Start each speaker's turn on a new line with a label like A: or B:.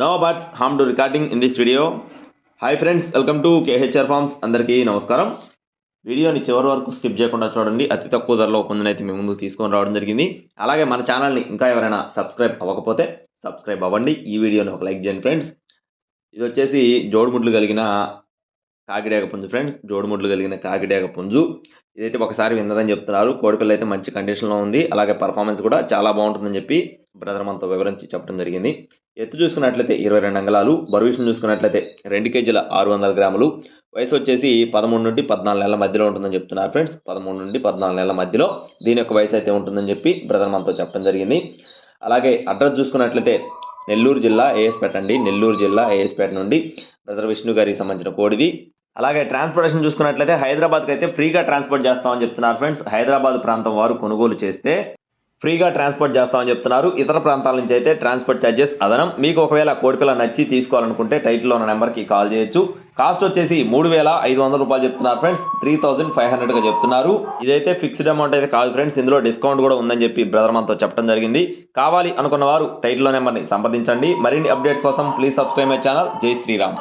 A: No birds harm to recording in this video hi friends welcome to KHR farms అందరికీ నమస్కారం. వీడియోని చివరి వరకు స్కిప్ చేయకుండా చూడండి. అతి తక్కువ ధరలో పొందినైతే మీ ముందు తీసుకొని రావడం జరిగింది. అలాగే మన ఛానల్ని ఇంకా ఎవరైనా సబ్స్క్రైబ్ అవ్వకపోతే సబ్స్క్రైబ్ అవ్వండి. ఈ వీడియోని ఒక లైక్ చేయండి ఫ్రెండ్స్ ఇది వచ్చేసి జోడుముడ్లు కలిగిన కాకిడేగ పుంజు ఫ్రెండ్స్ జోడుముడ్లు కలిగిన కాకిడేగ పుంజు. ఇదైతే ఒకసారి విన్నదని చెప్తున్నారు. కోడిపిల్ల అయితే మంచి కండిషన్లో ఉంది. అలాగే పర్ఫార్మెన్స్ కూడా చాలా బాగుంటుందని చెప్పి బ్రదర్ మనతో వివరించి చెప్పడం జరిగింది. ఎత్తు చూసుకున్నట్లయితే ఇరవై రెండు అంగళాలు బరువు చూసుకున్నట్లయితే రెండు కేజీల ఆరు వందల గ్రాములు. వయసు వచ్చేసి పదమూడు నుండి పద్నాలుగు నెలల మధ్యలో ఉంటుందని చెప్తున్నారు ఫ్రెండ్స్. పదమూడు నుండి పద్నాలుగు నెలల మధ్యలో దీని యొక్క వయసు అయితే ఉంటుందని చెప్పి బ్రదర్ మనతో చెప్పడం జరిగింది. అలాగే అడ్రస్ చూసుకున్నట్లయితే నెల్లూరు జిల్లా ఏఎస్పేట అండి. నెల్లూరు జిల్లా ఏఎస్పేట నుండి బ్రదర్ విష్ణు గారికి సంబంధించిన కోడిది. అలాగే ట్రాన్స్పోర్టేషన్ చూసుకున్నట్లయితే హైదరాబాద్కి అయితే ఫ్రీగా ట్రాన్స్పోర్ట్ చేస్తామని చెప్తున్నారు ఫ్రెండ్స్. హైదరాబాద్ ప్రాంతం వారు కొనుగోలు చేస్తే ఫ్రీగా ట్రాన్స్పోర్ట్ చేస్తామని చెప్తున్నారు. ఇతర ప్రాంతాల నుంచి అయితే ట్రాన్స్పోర్ట్ ఛార్జెస్ అదనం. మీకు ఒకవేళ కోడిపిల్ల నచ్చి తీసుకోవాలనుకుంటే టైటిల్లో ఉన్న నెంబర్కి కాల్ చేయొచ్చు. కాస్ట్ వచ్చేసి మూడు వేల ఐదు వందల రూపాయలు చెప్తున్నారు ఫ్రెండ్స్. త్రీ థౌసండ్ ఫైవ్ హండ్రెడ్గా చెప్తున్నారు. ఇదైతే ఫిక్స్డ్ అమౌంట్ అయితే కాదు ఫ్రెండ్స్. ఇందులో డిస్కౌంట్ కూడా ఉందని చెప్పి బ్రదర్ మనతో చెప్పడం జరిగింది. కావాలి అనుకున్న వారు టైటిల్లో నెంబర్ని సంప్రదించండి. మరిన్ని అప్డేట్స్ కోసం ప్లీజ్ సబ్స్క్రైబ్ మై ఛానల్. జై శ్రీరామ్.